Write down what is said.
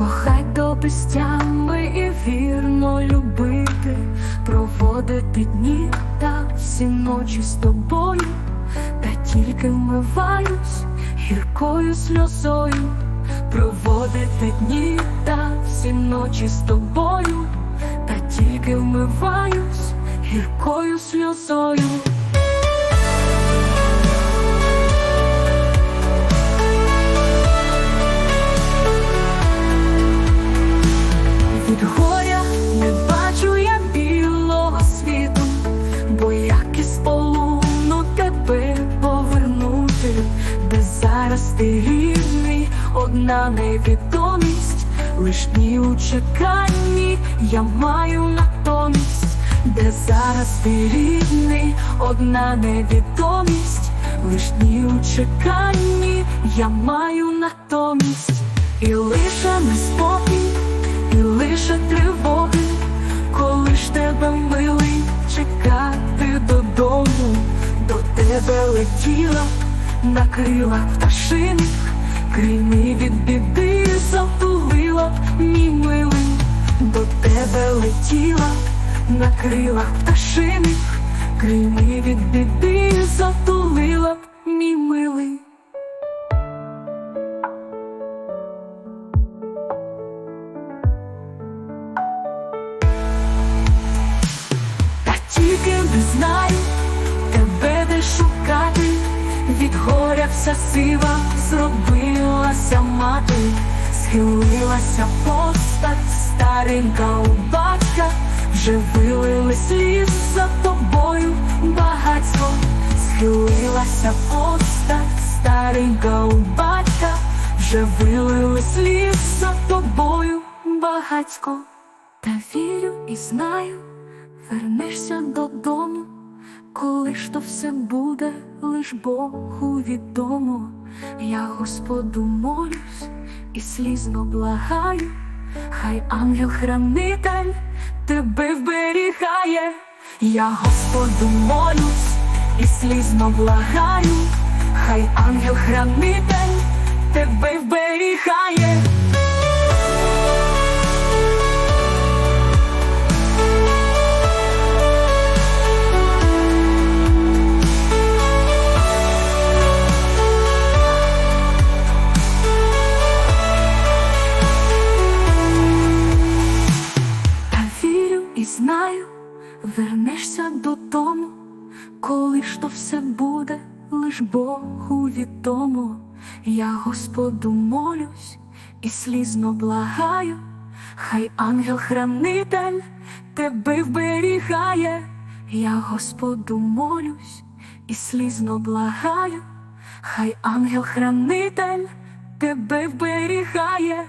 кохай кохать пестями і вірно любити, проводити дні та всі ночі з тобою, та тільки вмиваюсь гіркою сльозою, проводити дні та всі ночі з тобою, та тільки вмиваюсь гіркою сльозою. Рівний, одна невідомість, лиш дні у чеканні я маю натомість, де зараз ти рідний, одна невідомість, лиш дні у чеканні я маю натомість, і лише неспокій і лише тривоги, коли ж тебе милий чекати додому, до тебе летіла на крилах пташиних, крильми від біди затулила б, мій милий, до тебе летіла на крилах пташиних, крильми від біди затулила б, мій милий. Та тільки не горя вся сива зробилася мати, схилилася постать старенька у батька, вже вилили сліз за тобою багатько, схилилася постать старенька у батька, вже вилили сліз за тобою багатько, та вірю і знаю. Вернешся додому, коли ж то все буде, лиш Богу відомо. Я Господу молюсь і слізно благаю, хай ангел-хранитель тебе вберігає. Я Господу молюсь і слізно благаю, хай ангел-хранитель тебе вберігає. Вернешся додому, коли ж то все буде, лиш Богу відомо. Я Господу молюсь і слізно благаю, хай ангел-хранитель тебе вберігає. Я Господу молюсь і слізно благаю, хай ангел-хранитель тебе вберігає.